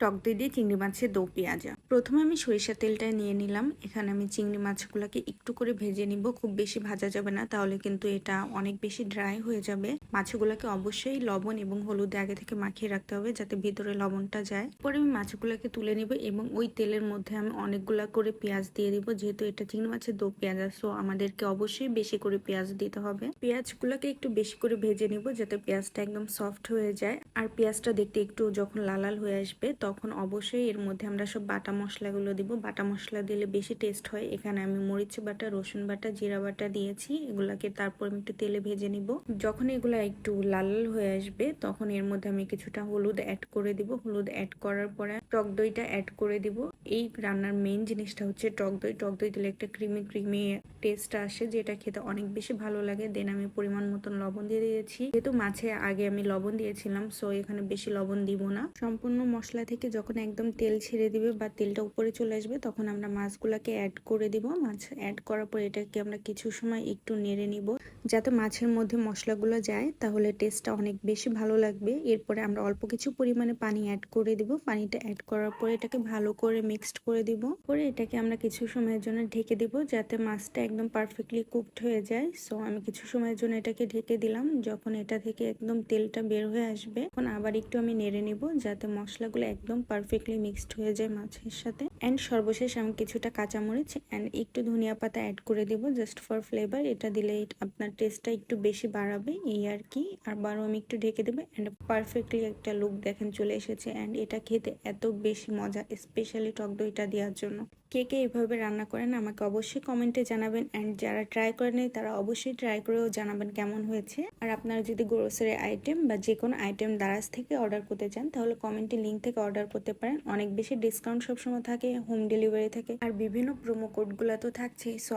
টক দই দিয়ে চিংড়ি মাছের দো পেঁয়াজা। প্রথমে আমি সরিষা তেলটা নিয়ে নিলাম। এখানে আমি চিংড়ি মাছগুলোকে একটু করে ভেজে নিব। খুব বেশি ভাজা যাবে না, তাহলে কিন্তু এটা অনেক বেশি ড্রাই হয়ে যাবে। মাছগুলোকে অবশ্যই লবণ এবং হলুদ আগে থেকে মাখিয়ে রাখতে হবে যাতে ভিতরে লবণটা যায়। পরে আমি মাছগুলোকে তুলে নিব এবং ওই তেলের মধ্যে আমি অনেকগুলা করে পেঁয়াজ দিয়ে দিব, যেহেতু এটা চিংড়ি মাছের দো পেঁয়াজা সো আমাদেরকে অবশ্যই বেশি করে পেঁয়াজ দিতে হবে। পেঁয়াজগুলোকে একটু বেশি করে ভেজে নিব যাতে পেঁয়াজটা একদম সফট হয়ে যায়। আর পেঁয়াজটা দেখতে একটু যখন লাল লাল হয়ে আসবে, তখন অবশ্যই এর মধ্যে আমরা সব বাটা মশলাগুলো দিব। বাটা মশলা দিলে বেশি টেস্ট হয়। এখানে আমি মরিচ বাটা, রসুন বাটা, জিরা বাটা দিয়েছি। এগুলাকে তারপর আমি একটু তেলে ভেজে নিব। যখন এগুলো একটু লাল লাল হয়ে আসবে, তখন এর মধ্যে আমি কিছুটা হলুদ অ্যাড করে দিব। হলুদ অ্যাড করার পরে টক দইটা অ্যাড করে দিব। এই রান্নার মেইন জিনিসটা হচ্ছে টক দই। টক দই দিলে একটা ক্রিমি ক্রিমি টেস্ট আসে, যেটা খেতে অনেক বেশি ভালো লাগে। দেন আমি পরিমাণ মতন লবণ দিয়ে দিয়েছি। যেহেতু মাছে আগে আমি লবণ দিয়েছিলাম সো এখানে বেশি লবণ দিব না। সম্পূর্ণ মশলা থেকে যখন একদম তেল ছেড়ে দিবে বা তেলটা উপরে চলে আসবে, তখন আমরা মাছগুলাকে অ্যাড করে দিব। মাছ অ্যাড করার পর এটাকে আমরা কিছু সময় একটু নেড়ে নিব, যাতে মাছের মধ্যে মশলাগুলো যায়। তাহলে টেস্টটা অনেক বেশি ভালো লাগবে। এরপরে আমরা অল্প কিছু পরিমাণে পানি অ্যাড করে দিব। পানিটা অ্যাড করার পরে এটাকে ভালো করে মিক্সড করে দিব। পরে এটাকে আমরা কিছু সময়ের জন্য ঢেকে দিব, যাতে মাছটা একদম পারফেক্টলি কুকড হয়ে যায়। সো আমি কিছু সময়ের জন্য এটাকে ঢেকে দিলাম। যখন এটা থেকে একদম তেলটা বের হয়ে আসবে, তখন আবার একটু আমি নেড়ে নিব, যাতে মশলাগুলো একদম পারফেক্টলি মিক্সড হয়ে যায় মাছের সাথে। অ্যান্ড সর্বশেষ আমি কিছুটা কাঁচামরিচ অ্যান্ড একটু ধনিয়া পাতা অ্যাড করে দিব জাস্ট ফর ফ্লেভার এটা দিলে আপনার টেস্টটা একটু বেশি বাড়াবে। এই আর কি আর বারো আমি একটু ঢেকে দেবো। অ্যান্ড পারফেক্টলি একটা লুক দেখেন চলে এসেছে। অ্যান্ড এটা খেতে এত বেশি মজা স্পেশালি টক দইটা দেওয়ার জন্য। কে কে এভাবে রান্না করেন আমাকে অবশ্যই কমেন্টে জানাবেন। অ্যান্ড যারা ট্রাই করেনি তারা অবশ্যই ট্রাই করেও জানাবেন কেমন হয়েছে। আর আপনারা যদি গ্রোসারি আইটেম বা যে কোনো আইটেম দারাজ থেকে অর্ডার করতে চান, তাহলে কমেন্টে লিঙ্ক থেকে অর্ডার করতে পারেন। অনেক বেশি ডিসকাউন্ট সবসময় থাকে হোম ডেলিভারি থাকে। আর বিভিন্ন প্রোমো কোডগুলো তো থাকছেই সো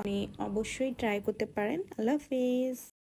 অবশ্যই ট্রাই করতে পারেন। আল্লাহ হাফিজ।